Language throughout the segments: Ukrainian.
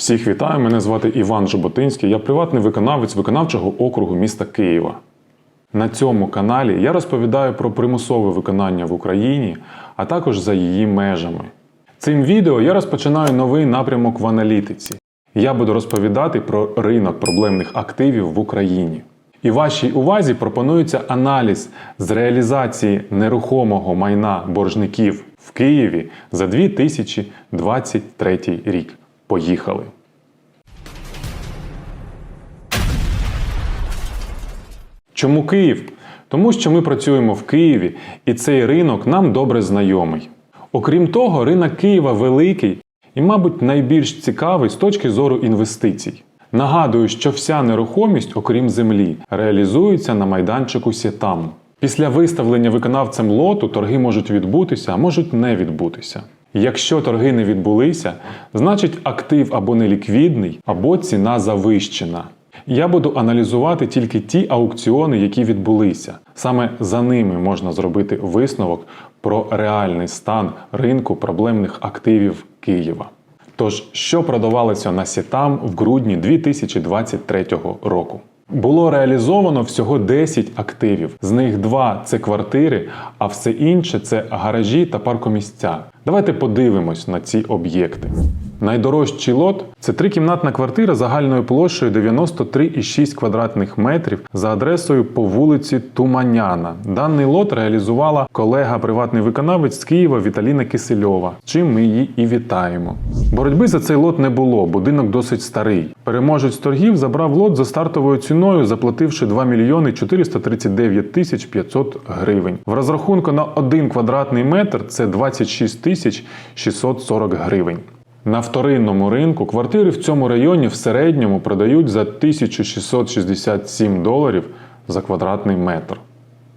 Всіх вітаю, мене звати Іван Жаботинський, я приватний виконавець виконавчого округу міста Києва. На цьому каналі я розповідаю про примусове виконання в Україні, а також за її межами. Цим відео я розпочинаю новий напрямок в аналітиці. Я буду розповідати про ринок проблемних активів в Україні. І вашій увазі пропонується аналіз з реалізації нерухомого майна боржників в Києві за 2023 рік. Поїхали! Чому Київ? Тому що ми працюємо в Києві, і цей ринок нам добре знайомий. Окрім того, ринок Києва великий і, мабуть, найбільш цікавий з точки зору інвестицій. Нагадую, що вся нерухомість, окрім землі, реалізується на майданчику Сітам. Після виставлення виконавцем лоту торги можуть відбутися, а можуть не відбутися. Якщо торги не відбулися, значить актив або неліквідний, або ціна завищена. Я буду аналізувати тільки ті аукціони, які відбулися. Саме за ними можна зробити висновок про реальний стан ринку проблемних активів Києва. Тож, що продавалося на Сітам в грудні 2023 року? Було реалізовано всього 10 активів. З них два це квартири, а все інше це гаражі та паркомісця. Давайте подивимось на ці об'єкти. Найдорожчий лот це трикімнатна квартира загальною площею 93,6 квадратних метрів за адресою по вулиці Туманяна. Даний лот реалізувала колега приватний виконавець з Києва Віталіна Кисельова, чим ми її і вітаємо. Боротьби за цей лот не було, будинок досить старий. Переможець торгів забрав лот за стартовою ціною, заплативши 2 мільйони 439 тисяч 500 гривень. В розрахунку на 1 квадратний метр це 26 тисяч 640 гривень. На вторинному ринку квартири в цьому районі в середньому продають за 1667 доларів за квадратний метр.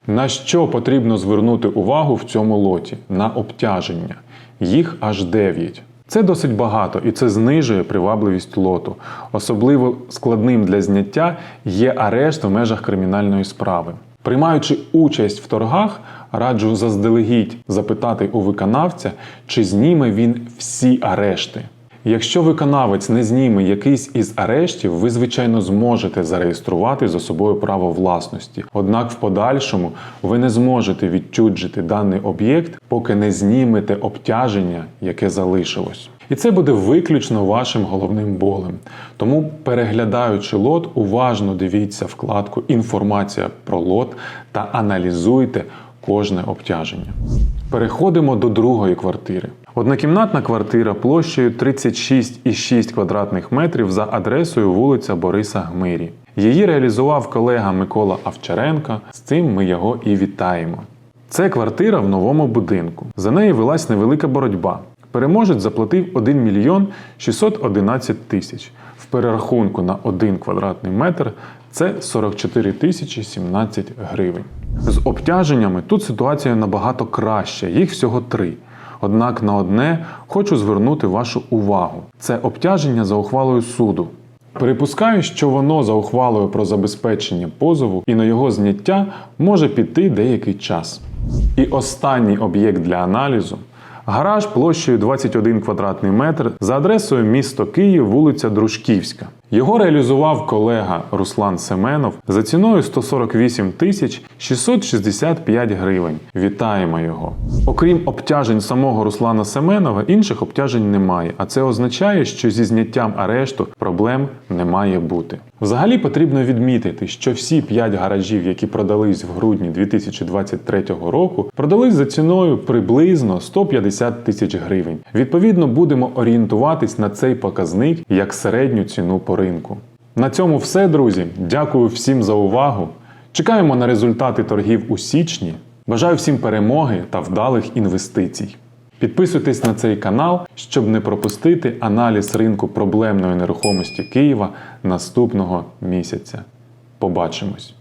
На що потрібно звернути увагу в цьому лоті? На обтяження. Їх аж 9. Це досить багато і це знижує привабливість лоту. Особливо складним для зняття є арешт в межах кримінальної справи. Приймаючи участь в торгах, раджу заздалегідь запитати у виконавця, чи зніме він всі арешти. Якщо виконавець не зніме якийсь із арештів, ви, звичайно, зможете зареєструвати за собою право власності. Однак в подальшому ви не зможете відчуджити даний об'єкт, поки не знімете обтяження, яке залишилось. І це буде виключно вашим головним болем. Тому, переглядаючи лот, уважно дивіться вкладку Інформація про лот та аналізуйте кожне обтяження. Переходимо до другої квартири. Однокімнатна квартира площею 36,6 квадратних метрів за адресою вулиця Бориса Гмирі. Її реалізував колега Микола Авчаренко. З цим ми його і вітаємо. Це квартира в новому будинку. За неї велась невелика боротьба. Переможець заплатив 1 мільйон 611 тисяч. В перерахунку на 1 квадратний метр це 44 тисячі 17 гривень. З обтяженнями тут ситуація набагато краща, їх всього три. Однак на одне хочу звернути вашу увагу: це обтяження за ухвалою суду. Припускаю, що воно за ухвалою про забезпечення позову і на його зняття може піти деякий час. І останній об'єкт для аналізу гараж площею 21 квадратний метр за адресою місто Київ, вулиця Дружківська. Його реалізував колега Руслан Семенов за ціною 148 тисяч 665 гривень. Вітаємо його. Окрім обтяжень самого Руслана Семенова, інших обтяжень немає, а це означає, що зі зняттям арешту проблем не має бути. Взагалі потрібно відмітити, що всі 5 гаражів, які продались в грудні 2023 року, продались за ціною приблизно 150 тисяч гривень. Відповідно, будемо орієнтуватись на цей показник як середню ціну по ринку. На цьому все, друзі. Дякую всім за увагу. Чекаємо на результати торгів у січні. Бажаю всім перемоги та вдалих інвестицій. Підписуйтесь на цей канал, щоб не пропустити аналіз ринку проблемної нерухомості Києва наступного місяця. Побачимось!